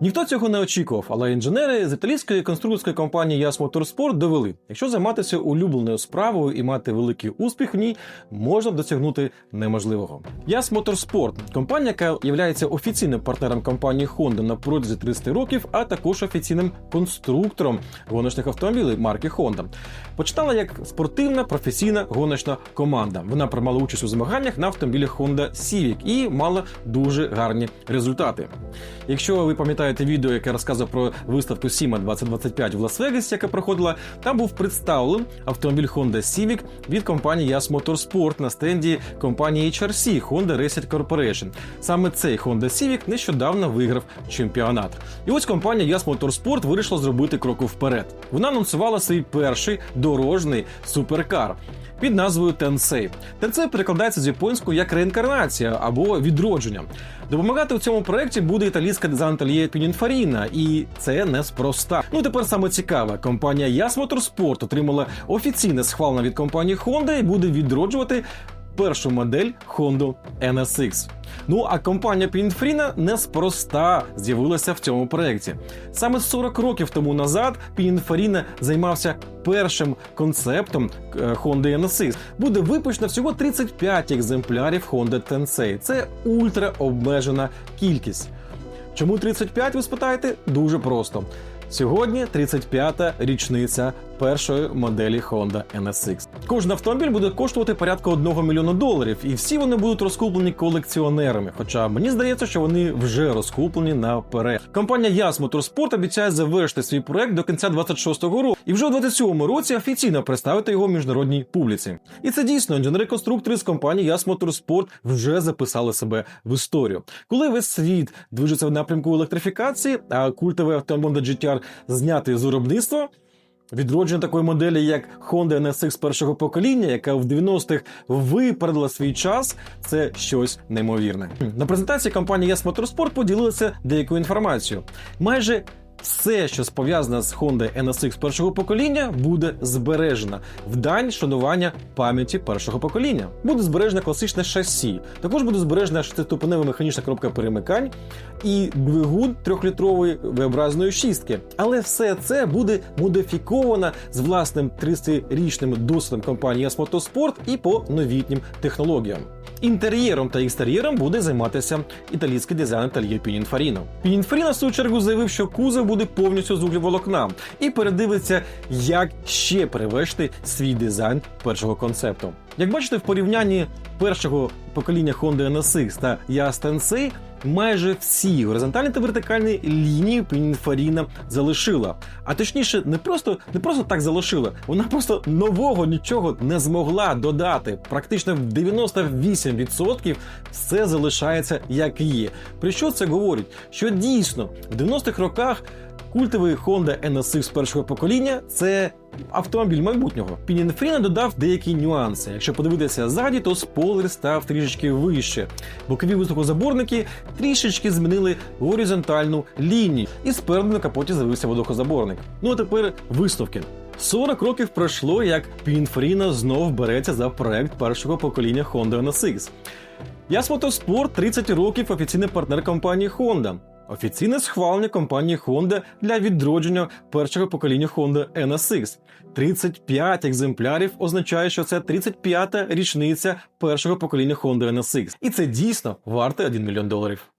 Ніхто цього не очікував, але інженери з італійської конструкторської компанії Yas Motorsport довели, якщо займатися улюбленою справою і мати великий успіх в ній, можна досягнути неможливого. Yas Motorsport – компанія, яка є офіційним партнером компанії Honda на протязі 30 років, а також офіційним конструктором гоночних автомобілів марки Honda. Починала як спортивна професійна гоночна команда. Вона приймала участь у змаганнях на автомобілі Honda Civic і мала дуже гарні результати. Якщо ви пам'ятаєте відео, яке розказував про виставку SIMA 2025 в Лас-Вегасі, яка проходила, там був представлений автомобіль Honda Civic від компанії Yas Motorsport на стенді компанії HRC Honda Racing Corporation. Саме цей Honda Civic нещодавно виграв чемпіонат. І ось компанія Yas Motorsport вирішила зробити кроку вперед. Вона анонсувала свій перший дорожній суперкар. Під назвою Тенсей. Тенсей перекладається з японською як реінкарнація або відродження. Допомагати у цьому проєкті буде італійська дизайн-ательє Пінінфаріна, і це неспроста. Ну тепер саме цікаве. Компанія Yas Motorsport отримала офіційне схвалення від компанії Honda і буде відроджувати першу модель Honda NSX. Ну а компанія Pininfarina неспроста з'явилася в цьому проєкті. Саме 40 років тому назад Pininfarina займався першим концептом е, Honda NSX. Буде випущено всього 35 екземплярів Honda Tensei. Це ультра обмежена кількість. Чому 35, ви спитаєте? Дуже просто. Сьогодні 35-та річниця першої моделі Honda NSX. Кожен автомобіль буде коштувати порядка 1 мільйона доларів, і всі вони будуть розкуплені колекціонерами. Хоча мені здається, що вони вже розкуплені наперед. Компанія Yas Motorsport обіцяє завершити свій проект до кінця 26-го року, і вже у 27-му році офіційно представити його міжнародній публіці. І це дійсно інженери-конструктори з компанії Yas Motorsport вже записали себе в історію. Коли весь світ движеться в напрямку електрифікації, а культовий автомобіль GTR знятий з виробництва. Відродження такої моделі, як Honda NSX першого покоління, яка в 90-х випередила свій час, це щось неймовірне. На презентації компанії Yes Motorsport поділилася деякою інформацією. Майже все, що пов'язане з Honda NSX першого покоління, буде збережено в дань шанування пам'яті першого покоління. Буде збережено класичне шасі. Також буде збережена шестиступенева механічна коробка перемикань і двигун трьохлітрової V-образної шістки. Але все це буде модифіковано з власним 30-річним досвідом компанії Yas Motorsport і по новітнім технологіям. Інтер'єром та екстер'єром буде займатися італійський дизайн Тальє Пінінфаріно. Пінінфаріно, в свою чергу, заявив, що кузов буде повністю з углеволокна і передивиться, як ще привести свій дизайн першого концепту. Як бачите, в порівнянні першого покоління Honda NSX та Yaris Tensei майже всі горизонтальні та вертикальні лінії Пінінфаріна залишила. А точніше, не просто не просто так залишила, вона просто нового нічого не змогла додати. Практично в 98% все залишається як є. Про що це говорить? Що дійсно в 90-х роках культовий Honda NSX першого покоління це автомобіль майбутнього. Пінінфріна додав деякі нюанси. Якщо подивитися ззаді, то спойлер став трішечки вище. Бокові високозаборники трішечки змінили горизонтальну лінію, і спереду на капоті з'явився водохозаборник. Ну а тепер висновки. 40 років пройшло, як Пінфріна знов береться за проект першого покоління Honda NSX. Motorsport 30 років офіційний партнер компанії Honda. Офіційне схвалення компанії Honda для відродження першого покоління Honda NSX. 35 екземплярів означає, що це 35-та річниця першого покоління Honda NSX. І це дійсно варте 1 мільйон доларів.